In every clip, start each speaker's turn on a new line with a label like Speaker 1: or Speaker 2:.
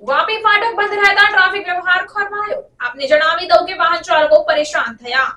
Speaker 1: વાપી ફાટક બંધ રહેતા ટ્રાફિક વ્યવહાર ખોરવાયો આપને જણાવી દઉં કે વાહન ચાલકો પરેશાન થયા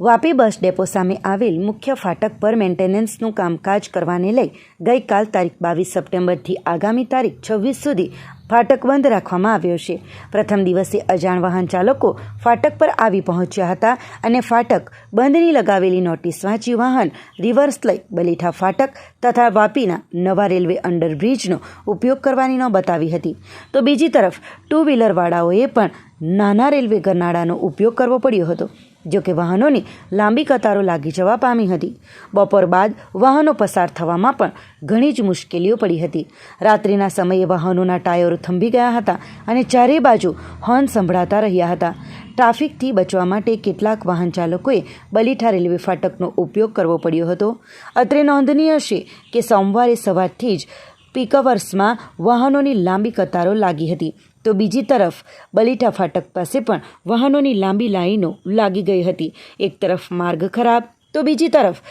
Speaker 2: વાપી બસ ડેપો સામે આવેલ મુખ્ય ફાટક પર મેન્ટેનન્સનું કામકાજ કરવાને લઈ ગઈકાલ તારીખ બાવીસ સપ્ટેમ્બરથી આગામી તારીખ છવ્વીસ સુધી ફાટક બંધ રાખવામાં આવ્યો છે. પ્રથમ દિવસે અજાણ વાહન ચાલકો ફાટક પર આવી પહોંચ્યા હતા અને ફાટક બંધની લગાવેલી નોટિસ વાંચી વાહન રિવર્સ લઈ બલીઠા ફાટક તથા વાપીના નવા રેલવે અંડરબ્રિજનો ઉપયોગ કરવાની ન બતાવી હતી. તો બીજી તરફ ટુ વ્હીલરવાળાઓએ પણ નાના રેલવે ગરનાળાનો ઉપયોગ કરવો પડ્યો હતો જોકે વાહનોની લાંબી કતારો લાગી જવા પામી હતી. બપોર બાદ વાહનો પસાર થવામાં પણ ઘણી જ મુશ્કેલીઓ પડી હતી. રાત્રિના સમયે વાહનોના ટાયરો થંભી ગયા હતા અને ચારે બાજુ હોર્ન સંભળાતા રહ્યા હતા. ટ્રાફિકથી બચવા માટે કેટલાક વાહન ચાલકોએ બલીઠા રેલવે ફાટકનો ઉપયોગ કરવો પડ્યો હતો. અત્રે નોંધનીય છે કે સોમવારે સવારથી જ પીકઅવર્સમાં વાહનોની લાંબી કતારો લાગી હતી. તો બીજી તરફ બલીઠા ફાટક પાસે પણ વાહનોની લાંબી લાઈનો લાગી ગઈ હતી. એક તરફ માર્ગ ખરાબ, તો બીજી તરફ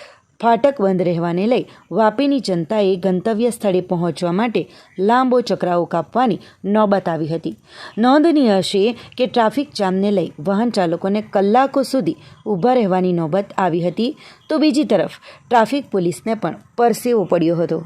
Speaker 2: ફાટક બંધ રહેવાને લઈ વાપીની જનતાએ ગંતવ્ય સ્થળે પહોંચવા માટે લાંબો ચક્રાઓ કાપવાની નોબત આવી હતી. નોંધનીય છે કે ટ્રાફિક જામને લઈ વાહન ચાલકોને કલાકો સુધી ઊભા રહેવાની નોબત આવી હતી. તો બીજી તરફ ટ્રાફિક પોલીસને પણ પરસેવો પડ્યો હતો.